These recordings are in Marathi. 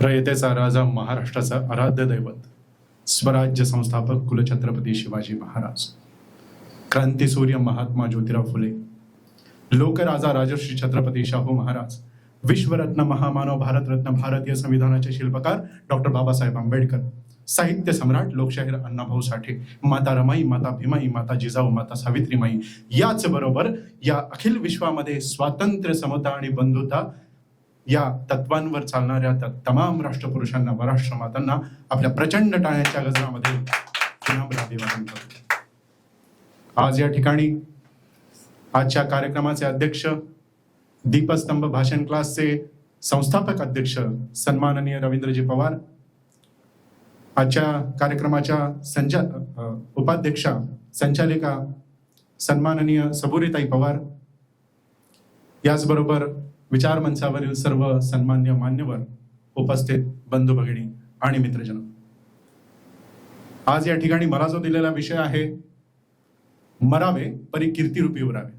रयतेचा राजा महाराष्ट्राचा आराध्य दैवत स्वराज्य संस्थापक कुलछत्रपती शिवाजी महाराज क्रांतीसूर्य महात्मा ज्योतिराव फुले लोकराजा राजर्षी छत्रपती शाहू महाराज विश्वरत्न महामानव भारतरत्न भारतीय संविधानाचे शिल्पकार डॉक्टर बाबासाहेब आंबेडकर साहित्य सम्राट लोकशाहीर अण्णाभाऊ साठे माता रमाई माता भीमाई माता जिजाऊ माता सावित्रीमाई याच बरोबर या अखिल विश्वामध्ये स्वातंत्र्य समता आणि बंधुता या तत्वांवर चालणाऱ्या त्या तमाम राष्ट्रपुरुषांना व राष्ट्रमातांना आपल्या प्रचंड टाळ्यांच्या गजरामध्ये अभिवादन करतो. आज या ठिकाणी आजच्या कार्यक्रमाचे अध्यक्ष दीपस्तंभ भाषण क्लासचे संस्थापक अध्यक्ष सन्माननीय रवींद्रजी पवार आजच्या कार्यक्रमाच्या संचा उपाध्यक्षा संचालिका सन्माननीय सबुरीताई पवार याचबरोबर विचार मंचावरील सर्व सन्मान्य मान्यवर उपस्थित बंधू भगिनी आणि मित्रजन. आज या ठिकाणी मला जो दिलेला विषय आहे मरावे परी कीर्तीरूपी उरावे.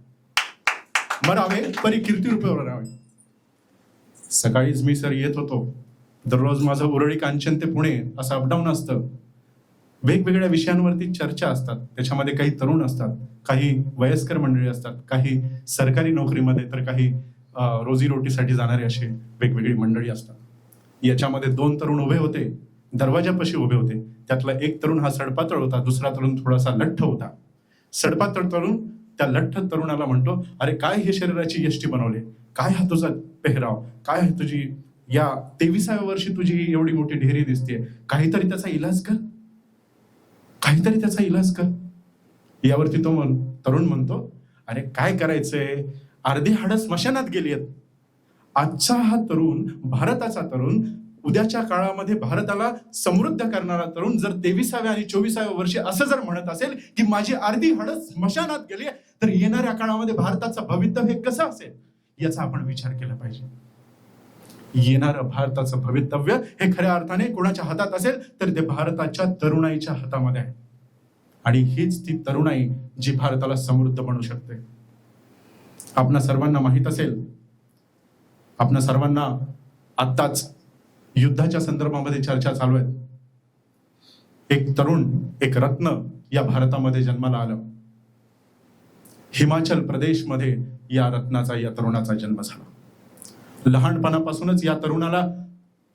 मरावे परी कीर्तिरूपी उरावे. सकाळीच मी सर येत होतो. दररोज माझं उरळी कांचन ते पुणे असं अपडाऊन असतं. वेगवेगळ्या विषयांवरती चर्चा असतात. त्याच्यामध्ये काही तरुण असतात काही वयस्कर मंडळी असतात काही सरकारी नोकरीमध्ये तर काही रोजीरोटीसाठी जाणारे असे वेगवेगळी मंडळी असतात. याच्यामध्ये दोन तरुण उभे होते दरवाजापाशी उभे होते. त्यातला एक तरुण हा सडपातळ होता दुसरा तरुण थोडासा लठ्ठ होता. सडपातळ तरुण त्या लठ्ठ तरुणाला म्हणतो अरे काय हे शरीराची यष्टी बनवले? काय हा तुझा पेहराव? काय आहे तुझी या तेविसाव्या वर्षी तुझी एवढी मोठी ढेरी दिसते काहीतरी त्याचा इलाज कर. काहीतरी त्याचा इलाज कर. यावरती तो म्हण तरुण म्हणतो अरे काय करायचंय? अर्धी हाडं स्मशानात गेली आहेत. आजचा हा तरुण भारताचा तरुण उद्याच्या काळामध्ये भारताला समृद्ध करणारा तरुण जर तेविसाव्या आणि चोवीसाव्या वर्षी असं जर म्हणत असेल की माझी अर्धी हाडं स्मशानात गेली आहे, तर येणाऱ्या काळामध्ये भारताचं भवितव्य हे कसं असेल? याचा आपण विचार केला पाहिजे. येणारं भारताचं भवितव्य हे खऱ्या अर्थाने कोणाच्या हातात असेल तर ते भारताच्या तरुणाईच्या हातामध्ये आहे. आणि हीच ती तरुणाई जी भारताला समृद्ध बनू शकते. आपणा सर्वांना माहीत असेल आपणा सर्वांना आत्ताच युद्धाच्या संदर्भामध्ये चर्चा चालू आहेत. एक तरुण एक रत्न या भारतामध्ये जन्माला आलं. हिमाचल प्रदेशमध्ये या रत्नाचा या तरुणाचा जन्म झाला. लहानपणापासूनच या तरुणाला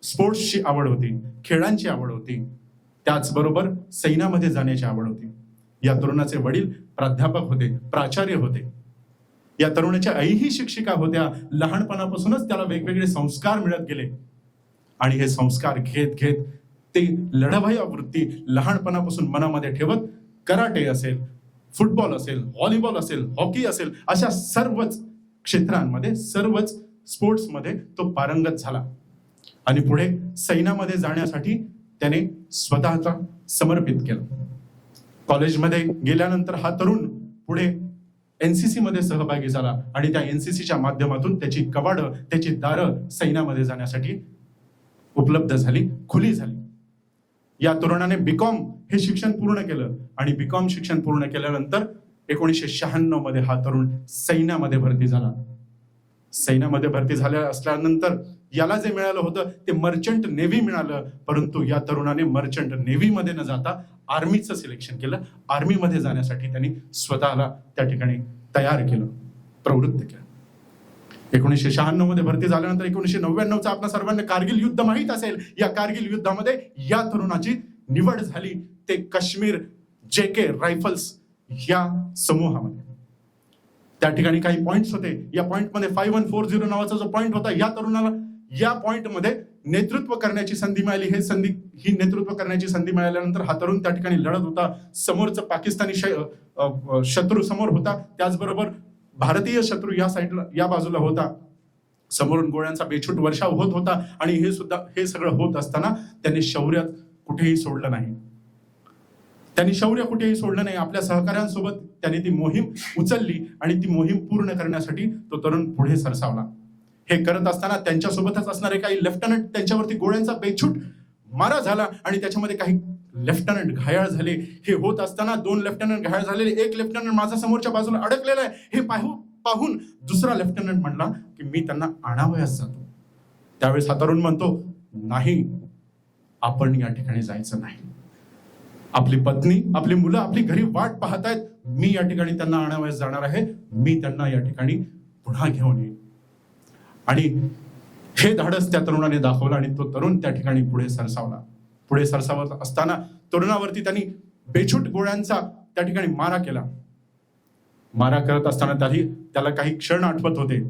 स्पोर्ट्सची आवड होती खेळांची आवड होती. त्याचबरोबर सैन्यामध्ये जाण्याची आवड होती. या तरुणाचे वडील प्राध्यापक होते प्राचार्य होते. या तरुणाच्या आईही शिक्षिका होत्या. लहानपणापासूनच त्याला वेगवेगळे संस्कार मिळत गेले. आणि हे संस्कार घेत घेत ते लढाभया वृत्ती लहानपणापासून मनामध्ये ठेवत कराटे असेल फुटबॉल असेल व्हॉलीबॉल असेल हॉकी असेल अशा सर्वच क्षेत्रांमध्ये सर्वच स्पोर्ट्समध्ये तो पारंगत झाला. आणि पुढे सैन्यामध्ये जाण्यासाठी त्याने स्वतःचा समर्पित केलं. कॉलेजमध्ये गेल्यानंतर हा तरुण पुढे एनसीसी मध्ये सहभागी झाला आणि त्या एनसीसीच्या माध्यमातून त्याची कवाडं त्याची दारं सैन्यामध्ये जाण्यासाठी उपलब्ध झाली खुली झाली. या तरुणाने बीकॉम हे शिक्षण पूर्ण केलं आणि बीकॉम शिक्षण पूर्ण केल्यानंतर एकोणीसशे शहाण्णवमध्ये हा तरुण सैन्यामध्ये भरती झाला. सैन्यामध्ये भरती झाल्या असल्यानंतर याला जे मिळालं होतं ते मर्चंट नेव्ही मिळालं. परंतु या तरुणाने मर्चंट नेव्हीमध्ये न जाता आर्मीचं सिलेक्शन केलं. आर्मीमध्ये जाण्यासाठी त्यांनी स्वतःला त्या ठिकाणी तयार केलं. प्रवृत्त केलं. एकोणीसशे शहाण्णवमध्ये भरती झाल्यानंतर एकोणीसशे नव्याण्णवचा आपल्या सर्वांना कारगिल युद्ध माहीत असेल. या कारगिल युद्धामध्ये या तरुणाची निवड झाली. ते काश्मीर जे के रायफल्स या समूहामध्ये. त्या ठिकाणी काही पॉईंट्स होते. या पॉईंटमध्ये फाईव्ह वन फोर झिरो नावाचा जो पॉईंट होता या तरुणाला या पॉईंटमध्ये नेतृत्व करण्याची संधी मिळाली. हे संधी ही नेतृत्व करण्याची संधी मिळाल्यानंतर हा तरुण त्या ठिकाणी लढत होता. समोरचं पाकिस्तानी शत्रू समोर होता. त्याचबरोबर भारतीय शत्रू या साईडला या बाजूला होता. समोरून गोळ्यांचा बेछूट वर्षाव होत होता आणि हे सुद्धा हे सगळं होत असताना त्यांनी शौर्य कुठेही सोडलं नाही. त्यांनी शौर्य कुठेही सोडलं नाही. आपल्या सहकाऱ्यांसोबत त्यांनी ती मोहीम उचलली आणि ती मोहीम पूर्ण करण्यासाठी तो तरुण पुढे सरसावला. हे करत असताना त्यांच्यासोबतच असणारे काही लेफ्टनंट त्यांच्यावरती गोळ्यांचा बेछूट मारा झाला आणि त्याच्यामध्ये काही लेफ्टनंट घायाळ झाले. हे होत असताना दोन लेफ्टनंट घायाळ झालेले. एक लेफ्टनंट माझा समोरच्या बाजूला अडकलेला आहे. हे पाहू पाहून दुसरा लेफ्टनंट म्हणला की मी त्यांना आणावयास जातो. त्यावेळेस हा तरुण म्हणतो नाही आपण या ठिकाणी जायचं नाही. आपली पत्नी आपली मुलं आपली घरी वाट पाहतायत. मी या ठिकाणी त्यांना आणावयास जाणार आहे. मी त्यांना या ठिकाणी पुन्हा घेऊन येईन. आणि हे धाडस त्या तरुणाने दाखवलं आणि तो तरुण त्या ठिकाणी पुढे सरसावला. पुढे सरसावत असताना तरुणावरती त्यांनी बेछूट गोळ्यांचा त्या ठिकाणी मारा केला. मारा करत असताना त्याही त्याला काही क्षण आठवत होते.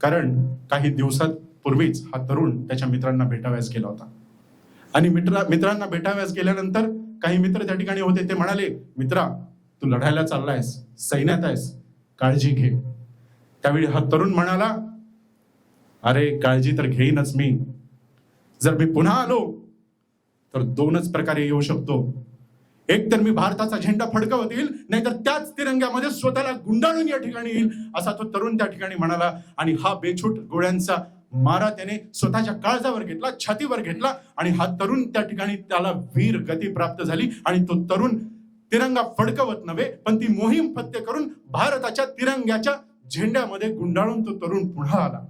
कारण काही दिवसात पूर्वीच हा तरुण त्याच्या मित्रांना भेटाव्यास गेला होता. आणि मित्रा मित्रांना भेटाव्यास गेल्यानंतर काही मित्र त्या ठिकाणी होते. ते म्हणाले मित्रा तू लढायला चाललायस सैन्यात आहेस. काळजी घे. त्यावेळी हा तरुण म्हणाला अरे काळजी तर घेईनच मी. जर मी पुन्हा आलो तर दोनच प्रकारे येऊ शकतो. एक तर मी भारताचा झेंडा फडकवत येईल नाहीतर त्याच तिरंग्यामध्ये स्वतःला गुंडाळून या ठिकाणी येईल असा तो तरुण त्या ठिकाणी म्हणाला. आणि हा बेछूट गोळ्यांचा मारा त्याने स्वतःच्या काळजावर घेतला छातीवर घेतला आणि हा तरुण त्या ठिकाणी त्याला वीर गती प्राप्त झाली. आणि तो तरुण तिरंगा फडकवत नव्हे पण ती मोहीम फत्ते करून भारताच्या तिरंग्याच्या झेंड्यामध्ये गुंडाळून तो तरुण पुन्हा आला.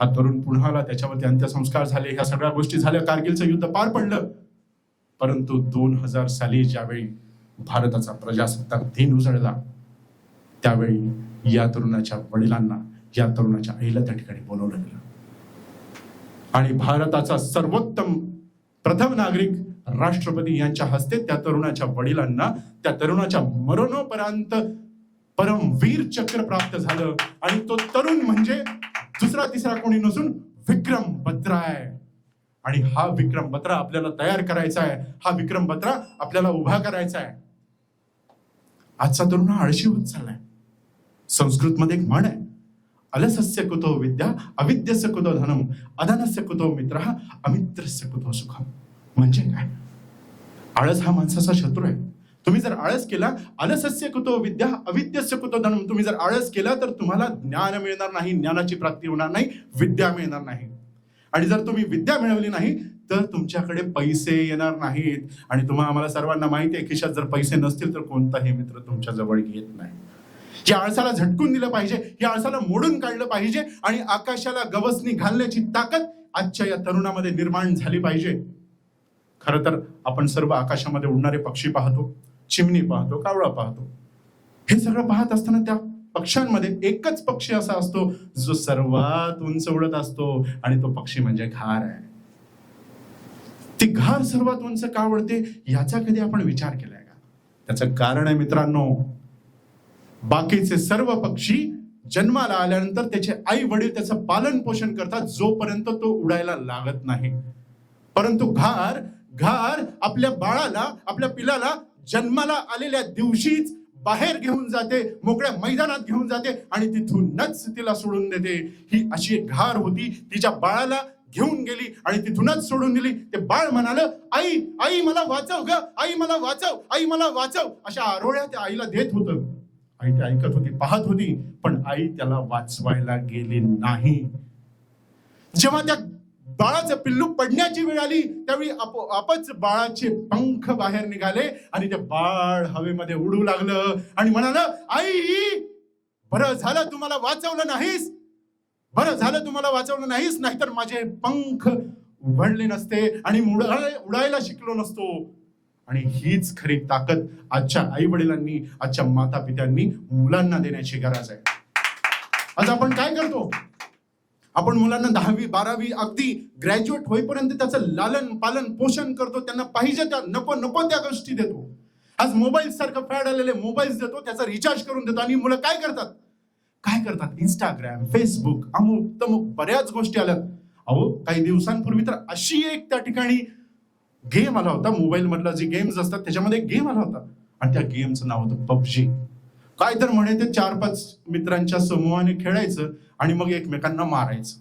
हा तरुण पुन्हा आला त्याच्यावरती अंत्यसंस्कार झाले ह्या सगळ्या गोष्टी झाल्या. कारगिलचं युद्ध पार पडलं. परंतु दोन हजार साली ज्यावेळी भारताचा प्रजासत्ताक दिन उजळला त्यावेळी या तरुणाच्या वडिलांना या तरुणाच्या आईला त्या ठिकाणी बोलवलं गेलं आणि भारताचा सर्वोत्तम प्रथम नागरिक राष्ट्रपती यांच्या हस्ते त्या तरुणाच्या वडिलांना त्या तरुणाच्या मरणोपरांत परमवीर चक्र प्राप्त झालं. आणि तो तरुण म्हणजे दुसरा तिसरा कोणी नसून विक्रम बत्रा आहे. आणि हा विक्रम बत्रा आपल्याला तयार करायचा आहे. हा विक्रम बत्रा आपल्याला उभा करायचा आहे. आजचा तरुण हा आळशी होत चाललाय संस्कृत मध्ये एक म्हण आहे. अलसस्य कुतो विद्या अविद्यस्य कुतो धनम अधनस्य कुतो मित्र अमित्रस्य कुतो सुखम. म्हणजे काय? आळस हा माणसाचा शत्रू आहे. तुम्ही जर आळस केला अलसस्य कुतो विद्या अविद्यस्य कुतो धनम तुम्ही जर आळस केला तर तुम्हाला ज्ञान मिळणार नाही ज्ञानाची प्राप्ती होणार नाही विद्या मिळणार नाही. आणि जर तुम्ही विद्या मिळवली नाही तर तुमच्याकडे पैसे येणार नाहीत. आणि तुम्हाला आम्हाला सर्वांना माहिती आहे खिशात जर पैसे नसतील तर कोणताही मित्र तुमच्या जवळ येत नाही. या आळसाला झटकून दिलं पाहिजे या आळसाला मोडून काढलं पाहिजे आणि आकाशाला गवसणी घालण्याची ताकद आजच्या या तरुणामध्ये निर्माण झाली पाहिजे. खरं तर आपण सर्व आकाशामध्ये उडणारे पक्षी पाहतो. चिमणी पाहतो कावळा पाहतो. हे सगळं पाहत असताना त्या पक्ष्यांमध्ये एकच पक्षी असा असतो जो सर्वात उंच उडत असतो आणि तो पक्षी म्हणजे घार आहे. ती घार सर्वात उंच का उडते याचा कधी आपण विचार केलाय का? त्याचं कारण आहे मित्रांनो बाकीचे सर्व पक्षी जन्माला आल्यानंतर त्याचे आई वडील त्याचं पालन पोषण करतात जोपर्यंत तो उडायला लागत नाही. परंतु घार घार आपल्या बाळाला आपल्या पिलाला जन्माला आलेल्या दिवशीच बाहेर घेऊन जाते मोकळ्या मैदानात घेऊन जाते आणि तिथूनच तिला सोडून देते. ही अशी एक घार होती. तिच्या बाळाला घेऊन गेली आणि तिथूनच सोडून दिली. ते बाळ म्हणालं आई आई मला वाचव ग. आई मला वाचव. आई मला वाचव. अशा आरोळ्या त्या आईला देत होतं. आई ते ऐकत होती पाहत होती पण आई त्याला वाचवायला गेली नाही. जेव्हा त्या बाळाचं पिल्लू पडण्याची वेळ आली त्यावेळी आपोआपच बाळाचे पंख बाहेर निघाले आणि ते बाळ हवेमध्ये उडू लागलं. आणि म्हणालं आई बरं झालं तुम्हाला वाचवलं नाहीस? बरं झालं तुम्हाला वाचवलं नाहीस? नाहीतर माझे पंख उघडले नसते आणि उडायला शिकलो नसतो. आणि हीच खरी ताकद आजच्या आई वडिलांनी आजच्या माता पित्यांनी मुलांना देण्याची गरज आहे. आज आपण काय करतो? आपण मुलांना दहावी बारावी अगदी ग्रॅज्युएट होईपर्यंत त्याचं लालन पालन पोषण करतो. त्यांना पाहिजे त्या नको नको त्या गोष्टी देतो. आज मोबाईल सारखं फॅड आलेले मोबाईल्स देतो त्याचा रिचार्ज करून देतो. आणि मुलं काय करतात? काय करतात? इंस्टाग्राम फेसबुक अमुक तमुक बऱ्याच गोष्टी आल्यात अहो काही दिवसांपूर्वी तर अशी एक त्या ठिकाणी गेम आला होता. मोबाईल मधला जे गेम्स असतात त्याच्यामध्ये गेम आला होता. आणि त्या गेमचं नाव होतं पबजी. काय तर म्हणे ते चार पाच मित्रांच्या समूहाने खेळायचं. आणि मग एकमेकांना मारायचं.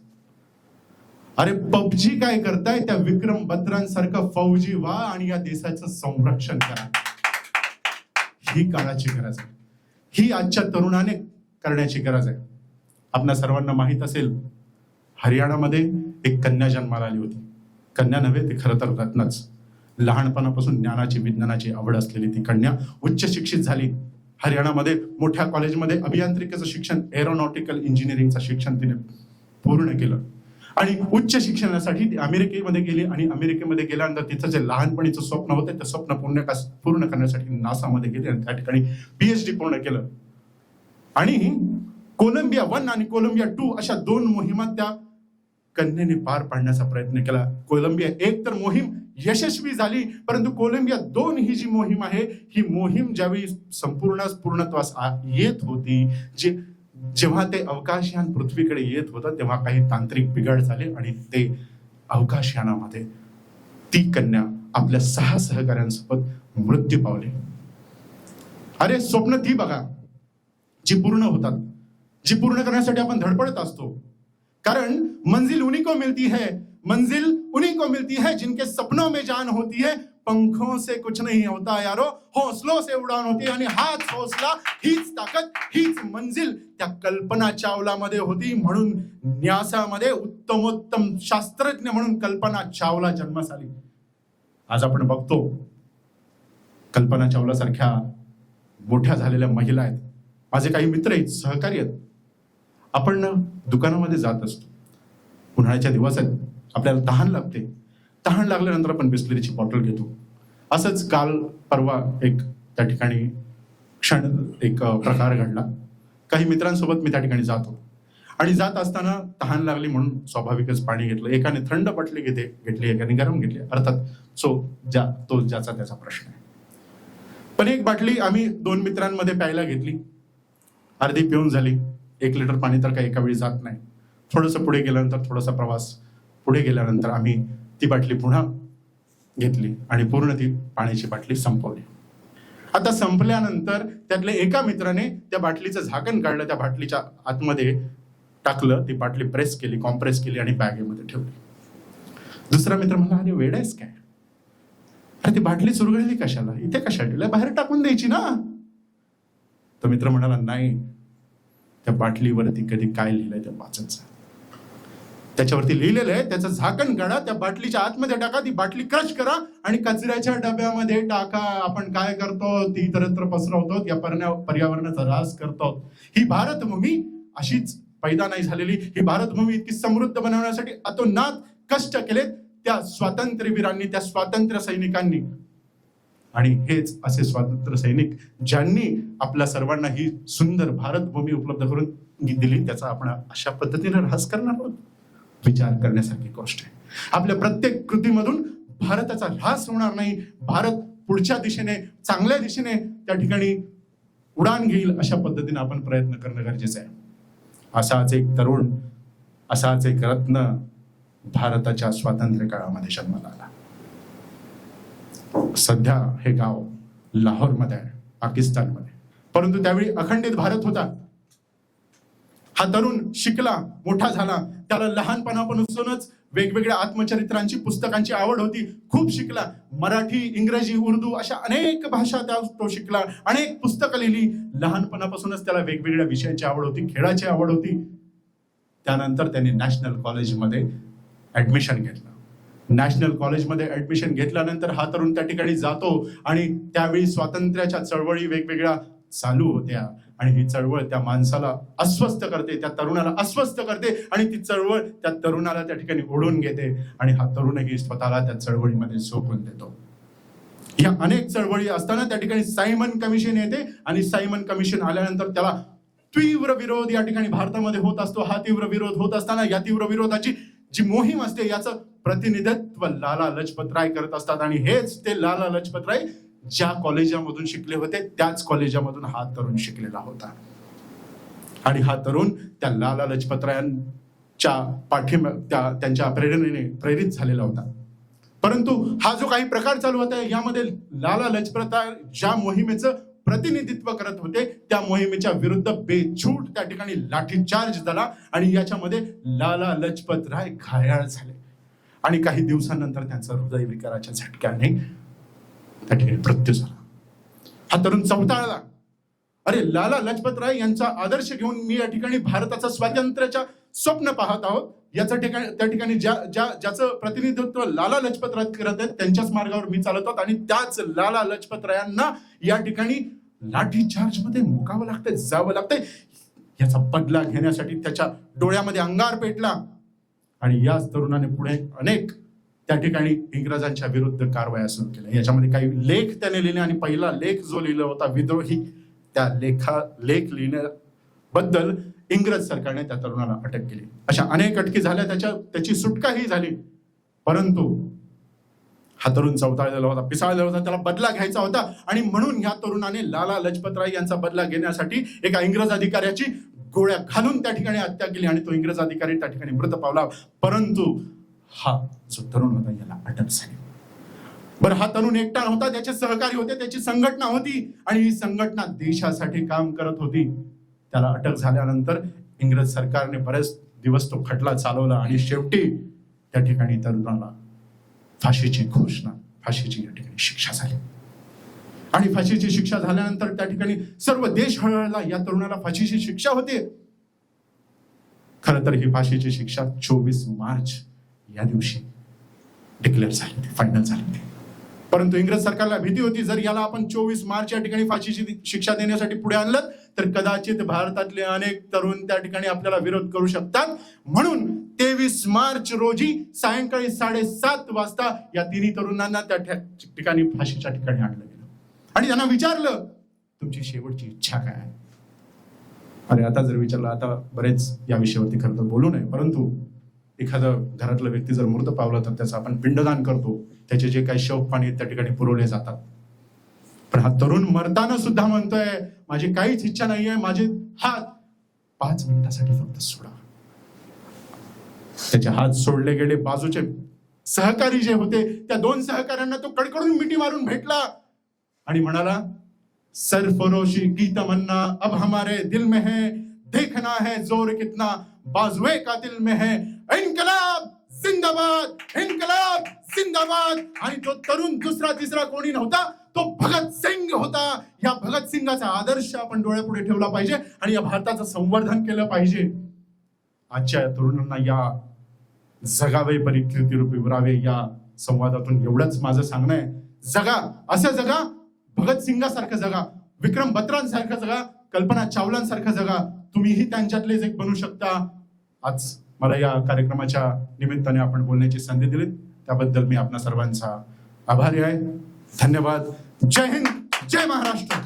अरे पबजी काय करताय? त्या विक्रम बत्रांसारखं फौजी व्हा आणि या देशाचं संरक्षण करा. ही काळाची गरज आहे. ही आजच्या तरुणाने करण्याची गरज आहे. आपल्या सर्वांना माहीत असेल हरियाणामध्ये एक कन्या जन्माला आली होती. कन्या नव्हे ते खरं तर रत्नच. लहानपणापासून ज्ञानाची विज्ञानाची आवड असलेली ती कन्या उच्च शिक्षित झाली. हरियाणामध्ये मोठ्या कॉलेजमध्ये अभियांत्रिकेचं शिक्षण एरोनॉटिकल इंजिनिअरिंगचं शिक्षण तिने पूर्ण केलं. आणि उच्च शिक्षणासाठी ती अमेरिकेमध्ये गेली आणि अमेरिकेमध्ये गेल्यानंतर तिचं जे लहानपणीचं स्वप्न होतं ते स्वप्न पूर्ण पूर्ण करण्यासाठी नासामध्ये गेली आणि त्या ठिकाणी पीएचडी पूर्ण केलं. आणि कोलंबिया वन आणि कोलंबिया टू अशा दोन मोहिमा त्या कन्येने पार पाडण्याचा प्रयत्न केला. कोलंबिया एक तर मोहीम यशस्वी झाली. परंतु कोलंबिया दोन ही जी मोहीम आहे ही मोहीम ज्यावेळी संपूर्ण पूर्णत्वास येत होती जे जेव्हा ते अवकाशयान पृथ्वीकडे येत होतं तेव्हा काही तांत्रिक बिघाड झाले आणि ते अवकाशयानामध्ये ती कन्या आपल्या सहा सहकाऱ्यांसोबत मृत्यू पावले. अरे स्वप्न ती बघा जी पूर्ण होतात जी पूर्ण करण्यासाठी आपण धडपडत असतो. कारण मंजिल उन्हीं को मिलती है. मंजिल उन्हीं को मिलती है जिनके सपनों में जान होती है। पंखों से कुछ नहीं होता यारो हौसलों से उडान होती आणि हाच हौसला हीच ताकद हीच मंजिल। त्या कल्पना चावलामध्ये होती म्हणून न्यासामध्ये उत्तमोत्तम शास्त्रज्ञ म्हणून कल्पना चावला जन्मास आली. आज आपण बघतो कल्पना चावला सारख्या मोठ्या झालेल्या महिला आहेत. माझे काही मित्र आहेत सहकारी आहेत. आपण दुकानामध्ये जात असतो. उन्हाळ्याच्या दिवस आहेत. आपल्याला तहान लागते. तहान लागल्यानंतर आपण बिस्लरीची बॉटल घेतो. असंच काल परवा एक त्या ठिकाणी क्षण एक प्रकार घडला. काही मित्रांसोबत मी त्या ठिकाणी जातो आणि जात असताना तहान लागली म्हणून स्वाभाविकच पाणी घेतलं. एकाने थंड बाटली घेते घेतली एकाने गरम घेतली. अर्थात सो ज्या तो ज्याचा त्याचा प्रश्न आहे. पण एक बाटली आम्ही दोन मित्रांमध्ये प्यायला घेतली. अर्धी पिऊन झाली. एक लिटर पाणी तर काही एका वेळी जात नाही. थोडंसं पुढे गेल्यानंतर थोडासा प्रवास पुढे गेल्यानंतर आम्ही ती बाटली पुन्हा घेतली आणि पूर्ण ती पाण्याची बाटली संपवली. आता संपल्यानंतर त्यातल्या एका मित्राने त्या बाटलीचं झाकण काढलं त्या बाटलीच्या आतमध्ये टाकलं ती बाटली प्रेस केली कॉम्प्रेस केली आणि बॅगेमध्ये ठेवली. दुसरा मित्र म्हणला अरे वेळ आहेस काय? अरे ती बाटली चुरगळली कशाला? इथे कशा ठेवल्या बाहेर टाकून द्यायची ना. तो मित्र म्हणाला नाही त्या बाटलीवरती कधी काय लिहिलंय ते वाचत जा. त्याच्यावरती लिहिलेलं आहे त्याचं झाकण काढा त्या बाटलीच्या आतमध्ये टाका ती बाटली क्रश करा आणि कचऱ्याच्या डब्यामध्ये टाका. आपण काय करतो? ती इतरत्र पसरवतो या पर्यावरणाचा ऱ्हास करतो ही भारतभूमी अशीच पैदा नाही झालेली. ही भारतभूमी इतकी समृद्ध बनवण्यासाठी अतोनात कष्ट केलेत त्या स्वातंत्र्यवीरांनी त्या स्वातंत्र्य सैनिकांनी. आणि हेच असे स्वातंत्र्य सैनिक ज्यांनी आपल्या सर्वांना ही सुंदर भारतभूमी उपलब्ध करून दिली त्याचा आपण अशा पद्धतीने ऱ्हास करणार आहोत. विचार करण्यासारखी गोष्ट आहे. आपल्या प्रत्येक कृतीमधून भारताचा ह्रास होणार नाही. भारत पुढच्या दिशेने चांगल्या दिशेने त्या ठिकाणी उडान घेईल अशा पद्धतीने आपण प्रयत्न करणं गरजेचं आहे. असाच एक तरुण असाच एक रत्न भारताच्या स्वातंत्र्य काळामध्ये जन्माला आला. सध्या हे गाव लाहोरमध्ये आहे पाकिस्तानमध्ये. परंतु त्यावेळी अखंडित भारत होता. हा तरुण शिकला मोठा झाला. त्याला लहानपणापासूनच वेगवेगळ्या आत्मचरित्रांची पुस्तकांची आवड होती. खूप शिकला. मराठी इंग्रजी उर्दू अशा अनेक भाषा त्या तो शिकला. अनेक पुस्तकं लिहिली. लहानपणापासूनच त्याला वेगवेगळ्या विषयांची आवड होती खेळाची आवड होती. त्यानंतर त्यांनी नॅशनल कॉलेजमध्ये ऍडमिशन घेतलं. नॅशनल कॉलेजमध्ये ऍडमिशन घेतल्यानंतर हा तरुण त्या ठिकाणी जातो आणि त्यावेळी स्वातंत्र्याच्या चळवळी वेगवेगळ्या चालू होत्या. आणि ही चळवळ त्या माणसाला अस्वस्थ करते त्या तरुणाला अस्वस्थ करते आणि ती चळवळ त्या तरुणाला त्या ठिकाणी ओढून घेते आणि हा तरुणही स्वतःला त्या चळवळीमध्ये सोपून देतो. या अनेक चळवळी असताना त्या ठिकाणी सायमन कमिशन येते आणि सायमन कमिशन आल्यानंतर त्याला तीव्र विरोध या ठिकाणी भारतामध्ये होत असतो. हा तीव्र विरोध होत असताना या तीव्र विरोधाची जी मोहीम असते याचं प्रतिनिधित्व लाला लजपत राय करत असतात आणि हेच ते लाला लजपत राय ज्या कॉलेजामधून शिकले होते त्याच कॉलेजामधून हा तरुण शिकलेला होता. आणि हा तरुण त्या लाला लजपतरायांच्या पाठिंबा त्या त्यांच्या प्रेरणेने प्रेरित झालेला होता. परंतु हा जो काही प्रकार चालू होता यामध्ये लाला लजपत राय ज्या मोहिमेचं प्रतिनिधित्व करत होते त्या मोहिमेच्या विरुद्ध बेछूट त्या ठिकाणी लाठीचार्ज झाला आणि याच्यामध्ये लाला लजपत राय घायाळ झाले. आणि काही दिवसानंतर त्यांचा हृदय विकाराच्या झटक्याने त्या ठिकाणी मृत्यू झाला. हा तरुण चौताळला अरे लाला लजपत राय यांचा आदर्श घेऊन मी या ठिकाणी भारताचा स्वातंत्र्याच्या स्वप्न पाहत आहोत. याचं ठिकाणी त्या ठिकाणी ज्या ज्या ज्याचं प्रतिनिधित्व लाला लजपत राय करत आहेत त्यांच्याच मार्गावर मी चालत आहोत आणि त्याच लाला लजपत रायांना या ठिकाणी लाठी चार्जमध्ये मुकावं लागतंय जावं लागतंय. याचा बदला घेण्यासाठी त्याच्या डोळ्यामध्ये अंगार पेटला. आणि याच तरुणाने पुढे अनेक त्या ठिकाणी इंग्रजांच्या विरुद्ध कारवाया सुरू केल्या याच्यामध्ये काही लेख त्याने लिहिले आणि पहिला लेख जो लिहिला होता विद्रोही त्या लेखा लेख लिहिण्याबद्दल इंग्रज सरकारने त्या तरुणाला अटक केली. अशा अनेक अटकी झाल्या त्याच्या त्याची सुटकाही झाली. परंतु हा तरुण चौताळलेला होता पिसाळलेला होता त्याला बदला घ्यायचा होता आणि म्हणून ह्या तरुणाने लाला लजपतराय यांचा बदला घेण्यासाठी एका इंग्रज अधिकाऱ्याची गोळ्या घालून त्या ठिकाणी हत्या केली आणि तो इंग्रज अधिकारी त्या ठिकाणी मृत पावला. परंतु हा जो तरुण होता याला अटक झाली. बरं हा तरुण एकटा नव्हता त्याचे सहकारी होते त्याची संघटना होती आणि ही संघटना देशासाठी काम करत होती. त्याला अटक झाल्यानंतर इंग्रज सरकारने बरेच दिवस तो खटला चालवला आणि शेवटी त्या ठिकाणी तरुणाला फाशीची घोषणा फाशीची या ठिकाणी शिक्षा झाली. आणि फाशीची शिक्षा झाल्यानंतर त्या ठिकाणी सर्व देश हळहळला या तरुणाला फाशीची शिक्षा होते. खरं तर ही फाशीची शिक्षा चोवीस मार्च या दिवशी डिक्लेअर झाले होती फायनल झाले होती परंतु इंग्रज सरकारला भीती होती जर याला आपण चोवीस मार्च या ठिकाणी फाशीची शिक्षा देण्यासाठी पुढे आणलं तर कदाचित भारतातले अनेक तरुण त्या ठिकाणी आपल्याला विरोध करू शकतात. म्हणून तेवीस मार्च रोजी सायंकाळी साडेसात वाजता या तिन्ही तरुणांना त्या ठिकाणी फाशीच्या ठिकाणी आणलं गेलं. आणि त्यांना विचारलं तुमची शेवटची इच्छा काय आहे? अरे आता जर विचारलं आता बरेच या विषयावरती खरं तर बोलू नये परंतु एखादा घरातला व्यक्ती जर मृत पावला तर त्याचं आपण पिंडदान करतो. त्याचे जे काही शव पाणी त्या ठिकाणी पुरवले जातात. पण हा तरुण मरताना सुद्धा म्हणतोय माझी काहीच इच्छा नाहीये माझे हात पाच मिनिटासाठी फक्त सोडा. त्याचे हात सोडले गेले बाजूचे सहकारी जे होते त्या दोन सहकाऱ्यांना तो कडकडून मिठी मारून भेटला. आणि म्हणाला सरफरोशी की तमन्ना अब हमारे दिल में है देखना है जोर कितना बाजुए का दिल में है इन्कलाब जिंदाबाद इन्कलाब जिंदाबाद. आणि तो तरुण दुसरा तिसरा कोणी नव्हता तो भगत सिंग होता. या भगत सिंगाचा आदर्श आपण डोळ्यापुढे ठेवला पाहिजे आणि या भारताचं संवर्धन केलं पाहिजे. आजच्या तरुणांना या जगावे परिस्थिती रूपी उरावे या संवादातून एवढंच माझं सांगणं आहे. जगा असं जगा भगतसिंगासारखं जगा विक्रम बत्रांसारखं जगा कल्पना चावलांसारखं जगा. तुम्हीही त्यांच्यातलेच एक बनू शकता. आज मला या कार्यक्रमाच्या निमित्ताने आपण बोलण्याची संधी दिली त्याबद्दल मी आपणा सर्वांचा आभारी आहे. धन्यवाद. जय हिंद. जय महाराष्ट्र.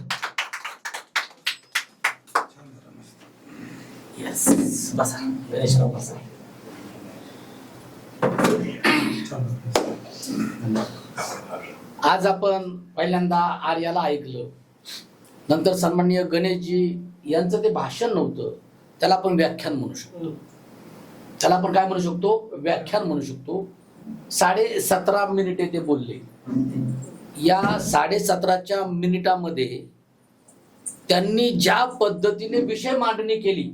आज आपण पहिल्यांदा आर्याला ऐकलं. नंतर सन्माननीय गणेशजी यांचं ते भाषण नव्हतं. त्याला आपण व्याख्यान म्हणू शकतो. त्याला आपण काय म्हणू शकतो? व्याख्यान म्हणू शकतो. साडे सतरा मिनिटे ते बोलले. या साडे सतराच्या मिनिटामध्ये त्यांनी ज्या पद्धतीने विषय मांडणी केली